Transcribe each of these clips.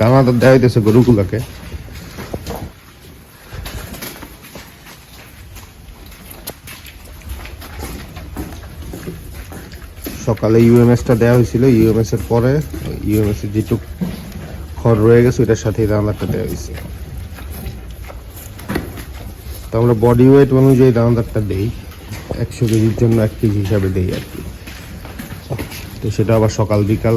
দানাদার দেওয়া হইতেছে গরুগুলাকে। সকালে ইউএমএসটা দেওয়া হয়েছিল ইউএমএস এর পরে ইউএমএস এর যেটুক খড় রয়ে গেছে, ওইটার সাথে দানাদারটা দেওয়া হয়েছে। তো আমরা বডি ওয়েট অনুযায়ী দানাদারটা দেই, একশো কেজির জন্য এক কেজি হিসাবে দেই আর কি। তো সেটা আবার সকাল বিকাল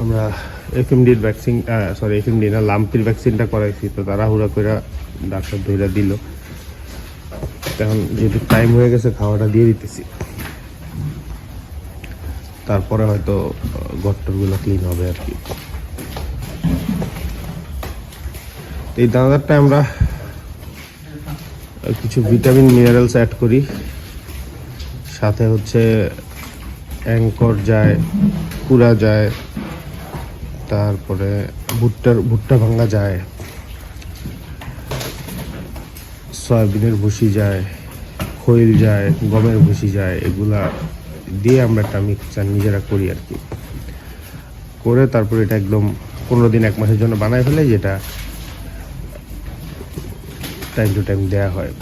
আমরা এফএমডির ভ্যাকসিন সরি এফএমডি না লাম্পির ভ্যাকসিনটা করাইছি, তো তারা হুড়া করে ডাক্তার ধইরা দিল। তখন যেহেতু টাইম হয়ে গেছে, খাওয়াটা দিয়ে দিতেছি। তারপরে হয়তো গট্টরগুলো ক্লিন হবে আর কি। এই দানাদারটা আমরা কিছু ভিটামিন মিনারেলস অ্যাড করি। সাথে হচ্ছে অ্যাঙ্কর যায়, কুড়া যায় তারপরে ভুট্টার, ভুট্টা ভাঙা যায়। সয়াবিনের ভুসি যায়, খৈল যায়, গমের ভুসি যায়, এগুলা দিয়ে আমরা একটা মিক্সচার নিজেরা করি আর কি। করে তারপরে এটা একদম পনেরো দিন, এক মাসের জন্য বানায় ফেলে, যেটা টাইম টু টাইম দেওয়া হয়।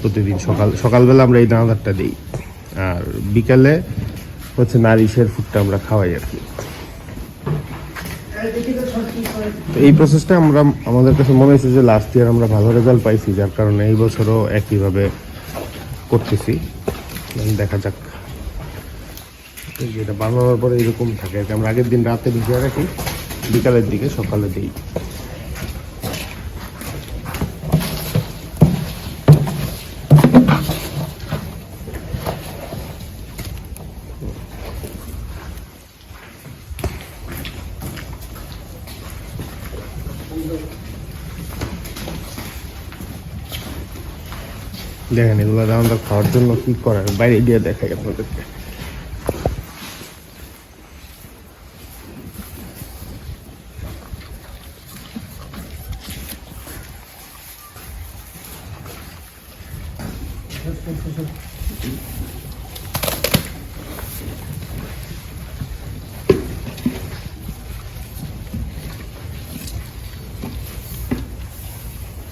প্রতিদিন সকাল, সকালবেলা আমরা এই দানাদারটা দিই। আর বিকালে হচ্ছে নারিশের ফুডটা আমরা খাওয়াই আর কি। তো এই প্রসেসটা আমরা, আমাদের কাছে মনে হয়েছে যে লাস্ট ইয়ার আমরা ভালো রেজাল্ট পাইছি, যার কারণে এই বছরও একইভাবে করতেছি। দেখা যাক। এটা বানানোর পরে এরকম থাকে। আমরা আগের দিন রাতে ভিজিয়ে রাখি, বিকালের দিকে সকালে দিই। দেখেন এগুলো আমাদের খাওয়ার জন্য কি করার বাইরে গিয়ে দেখাই আপনাদেরকে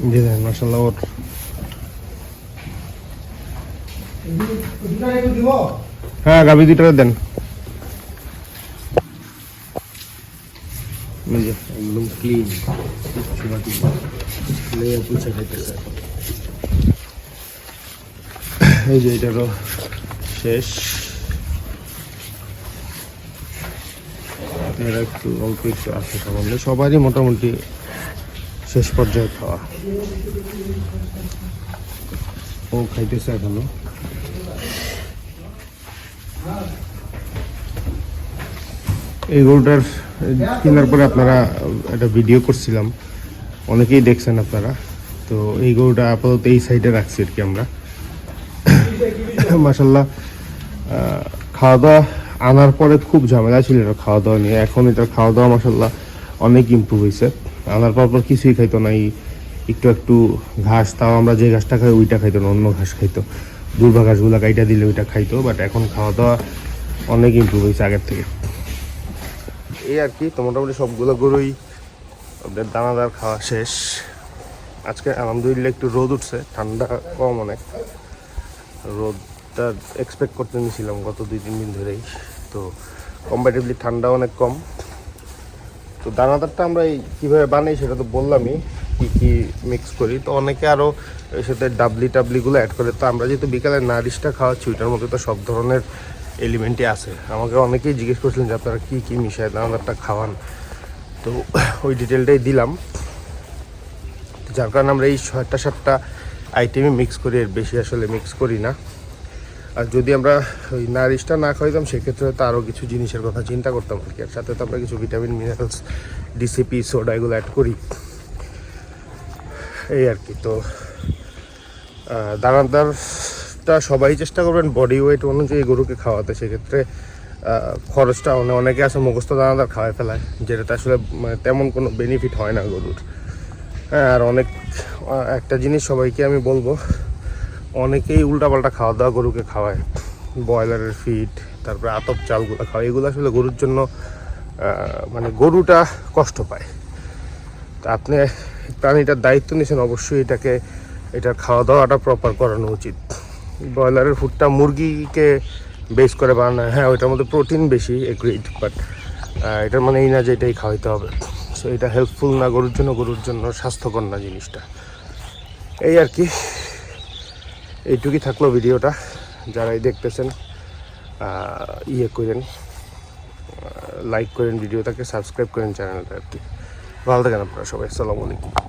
দেখেন মাসাল্লাহ ওর একটু দিব হ্যাঁ গাভি দুইটা দেন। এই যে, একদম ক্লিন। এই যে এটারও শেষ। এরা একটু অল্প একটু আছে সামান্য। সবারই মোটামুটি শেষ পর্যায়ে খাওয়া। ও খাইতেছে এখনও। এই গরুটার কেনার পরে আপনারা একটা ভিডিও করছিলাম। অনেকেই দেখছেন আপনারা। তো এই গরুটা আপাতত এই সাইডে রাখছি আর কি আমরা। মাসাল্লাহ খাওয়া দাওয়া আনার পরে খুব ঝামেলা ছিল এটা খাওয়া দাওয়া নিয়ে। এখন এটা খাওয়া দাওয়া মাসাল্লাহ অনেক ইম্প্রুভ হয়েছে আনার পর পর কিছুই খাইতো না। এই একটু একটু ঘাস, তাও আমরা যে ঘাসটা খাই ওইটা খাইতো না, অন্য ঘাস খাইতো। দুর্বা ঘাসগুলো কাইটা দিলে ওইটা খাইতো বাট এখন খাওয়া দাওয়া অনেক ইম্প্রুভ হয়েছে আগের থেকে। এই আর কি, তো মোটামুটি সবগুলো গরুই ওদের দানাদার খাওয়া শেষ। আজকে আলহামদুলিল্লাহ একটু রোদ উঠছে, ঠান্ডা কম অনেক। রোদটা এক্সপেক্ট করতে নিয়েছিলাম গত দুই, তিন দিন ধরেই। তো কম্পারেটিভলি ঠান্ডা অনেক কম। তো দানাদারটা আমরা এই কীভাবে বানাই সেটা তো বললামই। কি কি মিক্স করি? তো অনেকে আরও এর সাথে ডাবলি টাবলিগুলো অ্যাড করে। তো আমরা যেহেতু বিকালে নারিশটা খাওয়াচ্ছি ওইটার মধ্যে তো সব ধরনের এলিমেন্টই আছে। আমাকে অনেকেই জিজ্ঞেস করছিলেন যে, আপনারা কী কী মিশায় দানাদারটা খাওয়ান। তো ওই ডিটেলটাই দিলাম। যার কারণে আমরা এই ছয়টা, সাতটা আইটেমই মিক্স করি। এর বেশি আসলে মিক্স করি না। আর যদি আমরা ওই নারিশটা না খাইতাম সেক্ষেত্রে হয়তো আরও কিছু জিনিসের কথা চিন্তা করতাম আর কি। আর সাথে তো আমরা কিছু ভিটামিন মিনারেলস ডিসিপি সোডা এগুলো অ্যাড করি। এই আর কি, তো দানাদারটা সবাই চেষ্টা করবেন বডি ওয়েট অনুযায়ী গরুকে খাওয়াতে। সেক্ষেত্রে খরচটা অনেক অনেকে আছে মুখস্থ দানাদার খাওয়াই ফেলায়, যেটাতে আসলে মানে তেমন কোনো বেনিফিট হয় না গরুর। হ্যাঁ আর অনেক একটা জিনিস সবাইকে আমি বলব, অনেকেই উল্টাপাল্টা খাওয়া দাওয়া গরুকে খাওয়ায়। ব্রয়লারের ফিড তারপরে আতপ চালগুলো খাওয়ায়। এগুলো আসলে গরুর জন্য মানে গরুটা কষ্ট পায়। তা আপনি প্রাণীটার দায়িত্ব নিয়েছেন অবশ্যই এটাকে, এটার খাওয়া দাওয়াটা প্রপার করানো উচিত। ব্রয়লারের ফুডটা মুরগিকে বেস করে বানানো হ্যাঁ ওইটার মধ্যে প্রোটিন বেশি এগ্রিড বাট এটার মানে এই না যে এটাই খাওয়াইতে হবে। সো এটা হেল্পফুল না গরুর জন্য? গরুর জন্য স্বাস্থ্যকর না জিনিসটা। এই আর কি। এইটুকুই থাকল ভিডিওটা। যারাই দেখতেছেন ইয়ে করেন লাইক করেন ভিডিওটাকে সাবস্ক্রাইব করেন চ্যানেলটা আর কি। ভালো থাকেন আপনারা সবাই। আসসালামু আলাইকুম।